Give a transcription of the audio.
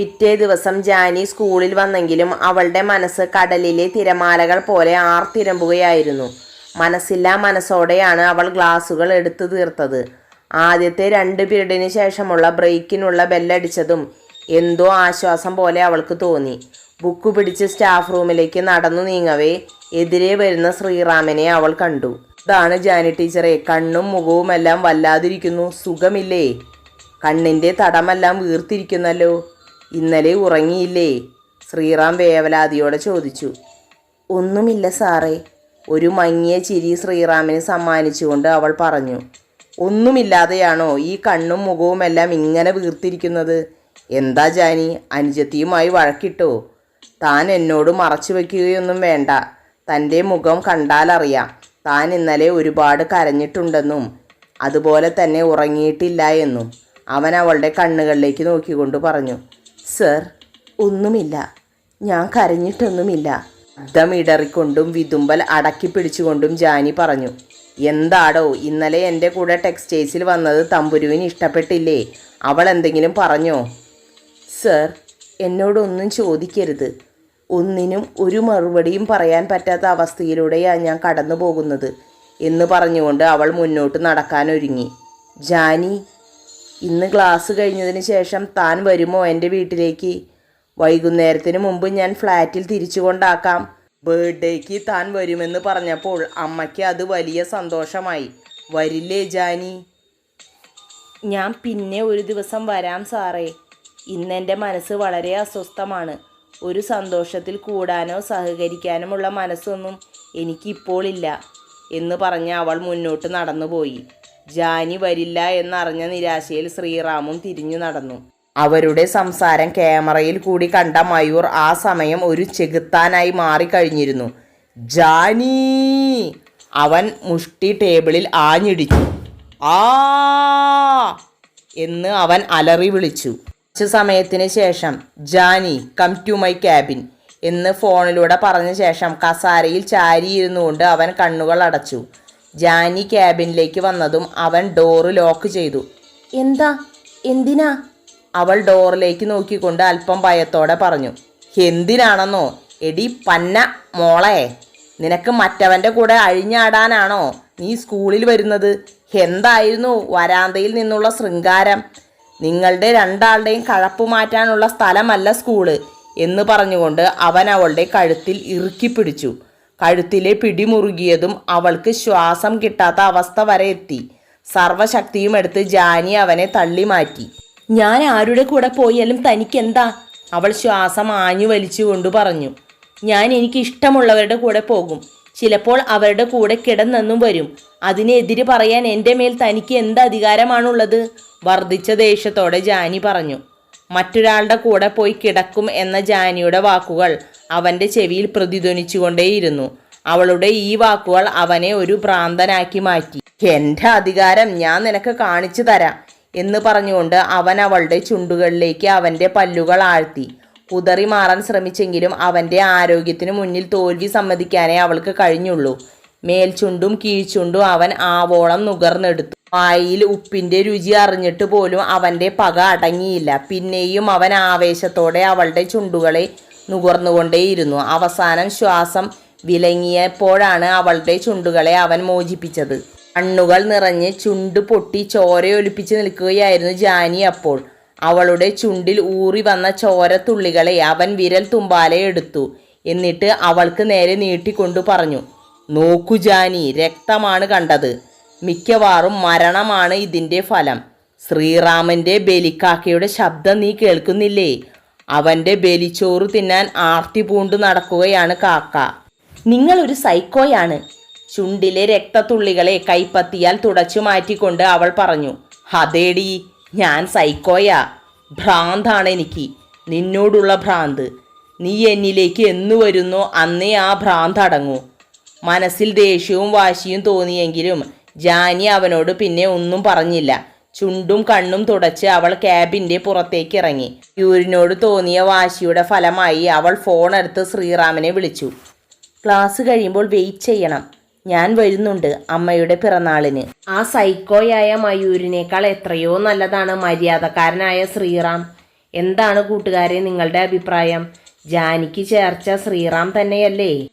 പിറ്റേ ദിവസം ജാനി സ്കൂളിൽ വന്നെങ്കിലും അവളുടെ മനസ്സ് കടലിലെ തിരമാലകൾ പോലെ ആർത്തിരമ്പുകയായിരുന്നു മനസ്സില്ലാ മനസ്സോടെയാണ് അവൾ ഗ്ലാസുകൾ എടുത്തു തീർത്തത്. ആദ്യത്തെ രണ്ട് പീരീഡിന് ശേഷമുള്ള ബ്രേക്കിനുള്ള ബെല്ലടിച്ചതും എന്തോ ആശ്വാസം പോലെ അവൾക്ക് തോന്നി. ബുക്ക് പിടിച്ച് സ്റ്റാഫ് റൂമിലേക്ക് നടന്നു നീങ്ങവേ എതിരെ വരുന്ന ശ്രീറാമിനെ അവൾ കണ്ടു. ഇതാണ് ജാനി ടീച്ചറെ കണ്ണും മുഖവുമെല്ലാം വല്ലാതിരിക്കുന്നു സുഖമില്ലേ? കണ്ണിന്റെ തടമെല്ലാം വീർത്തിരിക്കുന്നല്ലോ? ഇന്നലെ ഉറങ്ങിയില്ലേ? ശ്രീറാം വേവലാതിയോടെ ചോദിച്ചു. ഒന്നുമില്ല സാറേ ഒരു മങ്ങിയ ചിരി ശ്രീറാമിന് സമ്മാനിച്ചുകൊണ്ട് അവൾ പറഞ്ഞു. ഒന്നുമില്ലാതെയാണോ ഈ കണ്ണും മുഖവുമെല്ലാം ഇങ്ങനെ വീർത്തിരിക്കുന്നത്? എന്താ ജാനി അനുജത്തിയുമായി വഴക്കിട്ടോ? താൻ എന്നോട് മറച്ചു വയ്ക്കുകയൊന്നും വേണ്ട. തന്റെ മുഖം കണ്ടാലറിയാം. താൻ ഇന്നലെ ഒരുപാട് കരഞ്ഞിട്ടുണ്ടെന്നും അതുപോലെ തന്നെ ഉറങ്ങിയിട്ടില്ല എന്നും അവൻ അവളുടെ കണ്ണുകളിലേക്ക് നോക്കിക്കൊണ്ട് പറഞ്ഞു. സർ ഒന്നുമില്ല. ഞാൻ കരഞ്ഞിട്ടൊന്നുമില്ല. അർദ്ധം ഇടറിക്കൊണ്ടും വിതുമ്പൽ അടക്കി പിടിച്ചുകൊണ്ടും ജാനി പറഞ്ഞു എന്താടോ ഇന്നലെ എന്റെ കൂടെ ടെക്സ്റ്റൈൽസിൽ വന്നത് തമ്പുരുവിന് ഇഷ്ടപ്പെട്ടില്ലേ? അവൾ എന്തെങ്കിലും പറഞ്ഞോ? സർ എന്നോടൊന്നും ചോദിക്കരുത്. ഒന്നിനും ഒരു മറുപടിയും പറയാൻ പറ്റാത്ത അവസ്ഥയിലൂടെയാണ് ഞാൻ കടന്നു പോകുന്നത് എന്ന് പറഞ്ഞുകൊണ്ട് അവൾ മുന്നോട്ട് നടക്കാനൊരുങ്ങി. ജാനി ഇന്ന് ക്ലാസ് കഴിഞ്ഞതിന് ശേഷം താൻ വരുമോ എന്റെ വീട്ടിലേക്ക്? വൈകുന്നേരത്തിന് മുമ്പ് ഞാൻ ഫ്ലാറ്റിൽ തിരിച്ചു കൊണ്ടാക്കാം. ബർത്ത്ഡേക്ക് താൻ വരുമെന്ന് പറഞ്ഞപ്പോൾ അമ്മയ്ക്ക് അത് വലിയ സന്തോഷമായി. വരില്ലേ ജാനി? ഞാൻ പിന്നെ ഒരു ദിവസം വരാം സാറേ. ഇന്നെന്റെ മനസ്സ് വളരെ അസ്വസ്ഥമാണ്. ഒരു സന്തോഷത്തിൽ കൂടാനോ സഹകരിക്കാനുമുള്ള മനസ്സൊന്നും എനിക്കിപ്പോളില്ല എന്ന് പറഞ്ഞ് അവൾ മുന്നോട്ട് നടന്നുപോയി. ജാനി വരില്ല എന്നറിഞ്ഞ നിരാശയിൽ ശ്രീറാമും തിരിഞ്ഞു നടന്നു. അവരുടെ സംസാരം ക്യാമറയിൽ കൂടി കണ്ട മയൂർ ആ സമയം ഒരു ചെകുത്താനായി മാറിക്കഴിഞ്ഞിരുന്നു. ജാനി! അവൻ മുഷ്ടി ടേബിളിൽ ആഞ്ഞിടിച്ചു. ആ! എന്ന് അവൻ അലറി വിളിച്ചു. കുറച്ച് സമയത്തിന് ശേഷം Johnny come to my cabin എന്ന് ഫോണിലൂടെ പറഞ്ഞ ശേഷം കസാരയിൽ ചാരിയിരുന്നു കൊണ്ട് അവൻ കണ്ണുകൾ അടച്ചു. ജാനി ക്യാബിനിലേക്ക് വന്നതും അവൻ ഡോറ് ലോക്ക് ചെയ്തു. എന്താ? എന്തിനാ? അവൾ ഡോറിലേക്ക് നോക്കിക്കൊണ്ട് അല്പം ഭയത്തോടെ പറഞ്ഞു. എന്തിനാണെന്നോ? എടി പന്ന മോളെ നിനക്ക് മറ്റവന്റെ കൂടെ അഴിഞ്ഞാടാനാണോ നീ സ്കൂളിൽ വരുന്നത്? എന്തായിരുന്നു വരാന്തയിൽ നിന്നുള്ള ശൃംഗാരം? നിങ്ങളുടെ രണ്ടാളുടെയും കഴപ്പ് മാറ്റാനുള്ള സ്ഥലമല്ല സ്കൂൾ എന്ന് പറഞ്ഞുകൊണ്ട് അവൻ അവളുടെ കഴുത്തിൽ ഇറുക്കി പിടിച്ചു. കഴുത്തിലെ പിടിമുറുകിയതും അവൾക്ക് ശ്വാസം കിട്ടാത്ത അവസ്ഥ വരെ എത്തി. സർവശക്തിയും എടുത്ത് ജാനി അവനെ തള്ളി മാറ്റി ഞാൻ ആരുടെ കൂടെ പോയാലും തനിക്കെന്താ? അവൾ ശ്വാസം ആഞ്ഞു വലിച്ചുകൊണ്ട് പറഞ്ഞു. ഞാൻ എനിക്ക് ഇഷ്ടമുള്ളവരുടെ കൂടെ പോകും. ചിലപ്പോൾ അവരുടെ കൂടെ കിടന്നെന്നും വരും. അതിനെതിരെ പറയാൻ എന്റെ മേൽ തനിക്ക് എന്ത് അധികാരമാണുള്ളത്? വർദ്ധിച്ച ദേഷ്യത്തോടെ ജാനി പറഞ്ഞു. മറ്റൊരാളുടെ കൂടെ പോയി കിടക്കും എന്ന ജാനിയുടെ വാക്കുകൾ അവന്റെ ചെവിയിൽ പ്രതിധ്വനിച്ചുകൊണ്ടേയിരുന്നു. അവളുടെ ഈ വാക്കുകൾ അവനെ ഒരു ഭ്രാന്തനാക്കി മാറ്റി. എന്റെ അധികാരം ഞാൻ നിനക്ക് കാണിച്ചു തരാം എന്ന് പറഞ്ഞുകൊണ്ട് അവൻ അവളുടെ ചുണ്ടുകളിലേക്ക് അവന്റെ പല്ലുകൾ ആഴ്ത്തി. കുതറി മാറാൻ ശ്രമിച്ചെങ്കിലും അവന്റെ ആരോഗ്യത്തിന് മുന്നിൽ തോൽവി സമ്മതിക്കാനേ അവൾക്ക് കഴിഞ്ഞുള്ളൂ. മേൽചുണ്ടും കീഴ്ചുണ്ടും അവൻ ആവോളം നുകർന്നെടുത്തു. വായിൽ ഉപ്പിന്റെ രുചി അറിഞ്ഞിട്ട് പോലും അവന്റെ പക അടങ്ങിയില്ല. പിന്നെയും അവൻ ആവേശത്തോടെ അവളുടെ ചുണ്ടുകളെ നുകർന്നുകൊണ്ടേയിരുന്നു. അവസാനം ശ്വാസം വിലങ്ങിയപ്പോഴാണ് അവളുടെ ചുണ്ടുകളെ അവൻ മോചിപ്പിച്ചത്. കണ്ണുകൾ നിറഞ്ഞ് ചുണ്ട് പൊട്ടി ചോരയൊലിപ്പിച്ച് നിൽക്കുകയായിരുന്നു ജാനി അപ്പോൾ. അവളുടെ ചുണ്ടിൽ ഊറി വന്ന ചോരത്തുള്ളികളെ അവൻ വിരൽ തുമ്പാലെ എടുത്തു. എന്നിട്ട് അവൾക്ക് നേരെ നീട്ടിക്കൊണ്ടു പറഞ്ഞു നോക്കു ജാനി രക്തമാണ് കണ്ടത്. മിക്കവാറും മരണമാണ് ഇതിന്റെ ഫലം. ശ്രീറാമന്റെ ബലിക്കാക്കയുടെ ശബ്ദം നീ കേൾക്കുന്നില്ലേ? അവന്റെ ബലിച്ചോറ് തിന്നാൻ ആർത്തി പൂണ്ടു നടക്കുകയാണ് കാക്ക. നിങ്ങളൊരു സൈക്കോയാണ്. ചുണ്ടിലെ രക്തത്തുള്ളികളെ കൈപ്പത്തിയാൽ തുടച്ചു മാറ്റിക്കൊണ്ട് അവൾ പറഞ്ഞു ഹതേടി ഞാൻ സൈക്കോയാ. ഭ്രാന്താണ് എനിക്ക്. നിന്നോടുള്ള ഭ്രാന്ത്. നീ എന്നിലേക്ക് എന്നു വരുന്നോ അന്നേ ആ ഭ്രാന്ത് അടങ്ങൂ. മനസ്സിൽ ദേഷ്യവും വാശിയും തോന്നിയെങ്കിലും ജാനി അവനോട് പിന്നെ ഒന്നും പറഞ്ഞില്ല. ചുണ്ടും കണ്ണും തുടച്ച് അവൾ ക്യാബിന്റെ പുറത്തേക്ക് ഇറങ്ങി. യൂരിനോട് തോന്നിയ വാശിയുടെ ഫലമായി അവൾ ഫോൺ എടുത്ത് ശ്രീറാമിനെ വിളിച്ചു. ക്ലാസ് കഴിയുമ്പോൾ വെയിറ്റ് ചെയ്യണം. ഞാൻ വരുന്നുണ്ട് അമ്മയുടെ പിറന്നാളിന്. ആ സൈക്കോയായ മയൂരിനേക്കാൾ എത്രയോ നല്ലതാണ് മര്യാദക്കാരനായ ശ്രീറാം. എന്താണ് കൂട്ടുകാരെ നിങ്ങളുടെ അഭിപ്രായം? ജാനിക്ക് ചേർച്ച ശ്രീറാം തന്നെയല്ലേ?